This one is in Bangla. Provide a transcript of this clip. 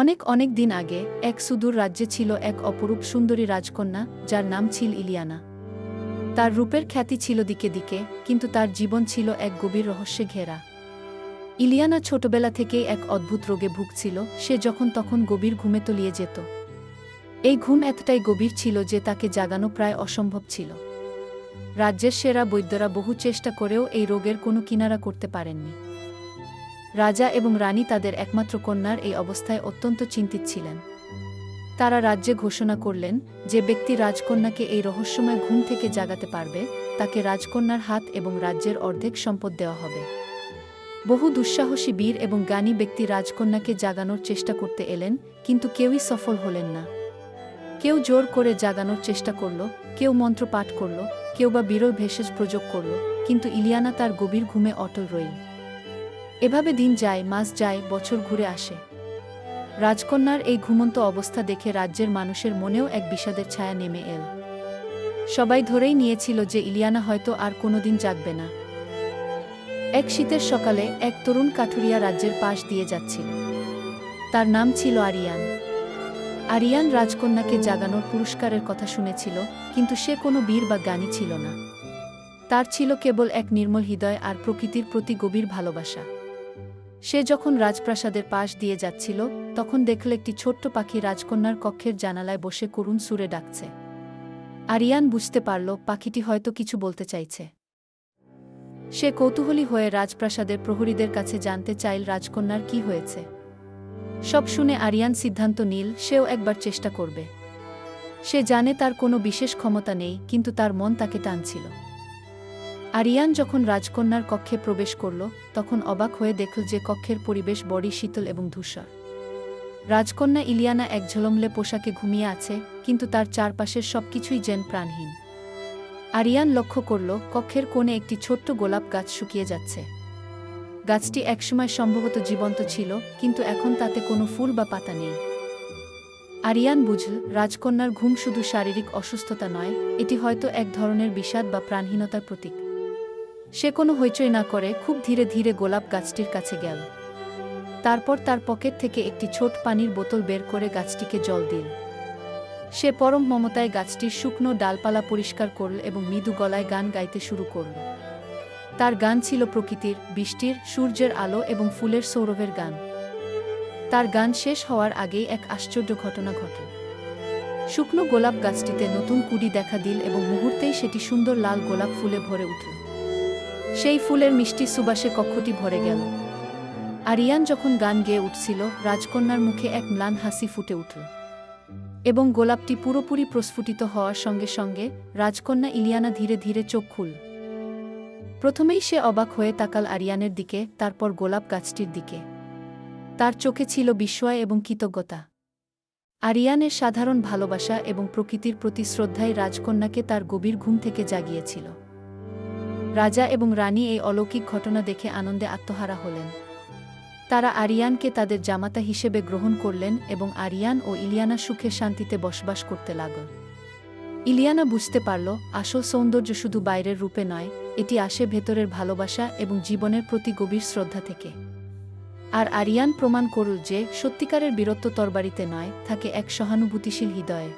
অনেক অনেক দিন আগে এক সুদূর রাজ্যে ছিল এক অপরূপ সুন্দরী রাজকন্যা, যার নাম ছিল ইলিয়ানা। তার রূপের খ্যাতি ছিল দিকে দিকে, কিন্তু তার জীবন ছিল এক গভীর রহস্যে ঘেরা। ইলিয়ানা ছোটবেলা থেকেই এক অদ্ভুত রোগে ভুগছিল, সে যখন তখন গভীর ঘুমে তলিয়ে যেত। এই ঘুম এতটাই গভীর ছিল যে তাকে জাগানো প্রায় অসম্ভব ছিল। রাজ্যের সেরা বৈদ্যরা বহু চেষ্টা করেও এই রোগের কোনো কিনারা করতে পারেননি। রাজা এবং রানী তাদের একমাত্র কন্যার এই অবস্থায় অত্যন্ত চিন্তিত ছিলেন। তারা রাজ্যে ঘোষণা করলেন যে ব্যক্তি রাজকন্যাকে এই রহস্যময় ঘুম থেকে জাগাতে পারবে, তাকে রাজকন্যার হাত এবং রাজ্যের অর্ধেক সম্পদ দেওয়া হবে। বহু দুঃসাহসী বীর এবং জ্ঞানী ব্যক্তি রাজকন্যাকে জাগানোর চেষ্টা করতে এলেন, কিন্তু কেউই সফল হলেন না। কেউ জোর করে জাগানোর চেষ্টা করল, কেউ মন্ত্র পাঠ করল, কেউ বা বিরল ভেষজ প্রযোগ করল, কিন্তু ইলিয়ানা তার গভীর ঘুমে অটল রইল। এভাবে দিন যায়, মাস যায়, বছর ঘুরে আসে। রাজকন্যার এই ঘুমন্ত অবস্থা দেখে রাজ্যের মানুষের মনেও এক বিষাদের ছায়া নেমে এল। সবাই ধরেই নিয়েছিল যে ইলিয়ানা হয়তো আর কোনোদিন জাগবে না। এক শীতের সকালে এক তরুণ কাঠুরিয়া রাজ্যের পাশ দিয়ে যাচ্ছিল। তার নাম ছিল আরিয়ান। আরিয়ান রাজকন্যাকে জাগানোর পুরস্কারের কথা শুনেছিল, কিন্তু সে কোনো বীর বা জ্ঞানী ছিল না। তার ছিল কেবল এক নির্মল হৃদয় আর প্রকৃতির প্রতি গভীর ভালোবাসা। সে যখন রাজপ্রাসাদের পাশ দিয়ে যাচ্ছিল, তখন দেখল একটি ছোট্ট পাখি রাজকন্যার কক্ষের জানালায় বসে করুণ সুরে ডাকছে। আরিয়ান বুঝতে পারল পাখিটি হয়তো কিছু বলতে চাইছে। সে কৌতূহলী হয়ে রাজপ্রাসাদের প্রহরীদের কাছে জানতে চাইল রাজকন্যার কি হয়েছে। সব শুনে আরিয়ান সিদ্ধান্ত নিল সেও একবার চেষ্টা করবে। সে জানে তার কোনো বিশেষ ক্ষমতা নেই, কিন্তু তার মন তাকে টানছিল। আরিয়ান যখন রাজকন্যার কক্ষে প্রবেশ করল, তখন অবাক হয়ে দেখল যে কক্ষের পরিবেশ বড়ই শীতল এবং ধূসর। রাজকন্যা ইলিয়ানা এক ঝলমলে পোশাকে ঘুমিয়ে আছে, কিন্তু তার চারপাশের সবকিছুই যেন প্রাণহীন। আরিয়ান লক্ষ্য করল, কক্ষের কোণে একটি ছোট্ট গোলাপ গাছ শুকিয়ে যাচ্ছে। গাছটি একসময় সম্ভবত জীবন্ত ছিল, কিন্তু এখন তাতে কোনো ফুল বা পাতা নেই। আরিয়ান বুঝল, রাজকন্যার ঘুম শুধু শারীরিক অসুস্থতা নয়, এটি হয়তো এক ধরনের বিষাদ বা প্রাণহীনতার প্রতীক। সে কোনো হইচই না করে খুব ধীরে ধীরে গোলাপ গাছটির কাছে গেল। তারপর তার পকেট থেকে একটি ছোট পানির বোতল বের করে গাছটিকে জল দিল। সে পরম মমতায় গাছটির শুকনো ডালপালা পরিষ্কার করল এবং মৃদু গলায় গান গাইতে শুরু করল। তার গান ছিল প্রকৃতির, বৃষ্টির, সূর্যের আলো এবং ফুলের সৌরভের গান। তার গান শেষ হওয়ার আগেই এক আশ্চর্য ঘটনা ঘটল। শুকনো গোলাপ গাছটিতে নতুন কুড়ি দেখা দিল এবং মুহূর্তেই সেটি সুন্দর লাল গোলাপ ফুলে ভরে উঠল। সেই ফুলের মিষ্টি সুবাসে কক্ষটি ভরে গেল। আরিয়ান যখন গান গেয়ে উঠছিল, রাজকন্যার মুখে এক ম্লান হাসি ফুটে উঠল এবং গোলাপটি পুরোপুরি প্রস্ফুটিত হওয়ার সঙ্গে সঙ্গে রাজকন্যা ইলিয়ানা ধীরে ধীরে চোখ খুল প্রথমেই সে অবাক হয়ে তাকাল আরিয়ানের দিকে, তারপর গোলাপ গাছটির দিকে। তার চোখে ছিল বিস্ময় এবং কৃতজ্ঞতা। আরিয়ানের সাধারণ ভালোবাসা এবং প্রকৃতির প্রতি শ্রদ্ধায় রাজকন্যাকে তার গভীর ঘুম থেকে জাগিয়েছিল। রাজা এবং রানী এই অলৌকিক ঘটনা দেখে আনন্দে আত্মহারা হলেন। তারা আরিয়ানকে তাদের জামাতা হিসেবে গ্রহণ করলেন এবং আরিয়ান ও ইলিয়ানা সুখে শান্তিতে বসবাস করতে লাগল। ইলিয়ানা বুঝতে পারল, আসল সৌন্দর্য শুধু বাইরের রূপে নয়, এটি আসে ভেতরের ভালোবাসা এবং জীবনের প্রতি গভীর শ্রদ্ধা থেকে। আর আরিয়ান প্রমাণ করল যে, সত্যিকারের বীরত্ব তরবারিতে নয়, থাকে এক সহানুভূতিশীল হৃদয়ে।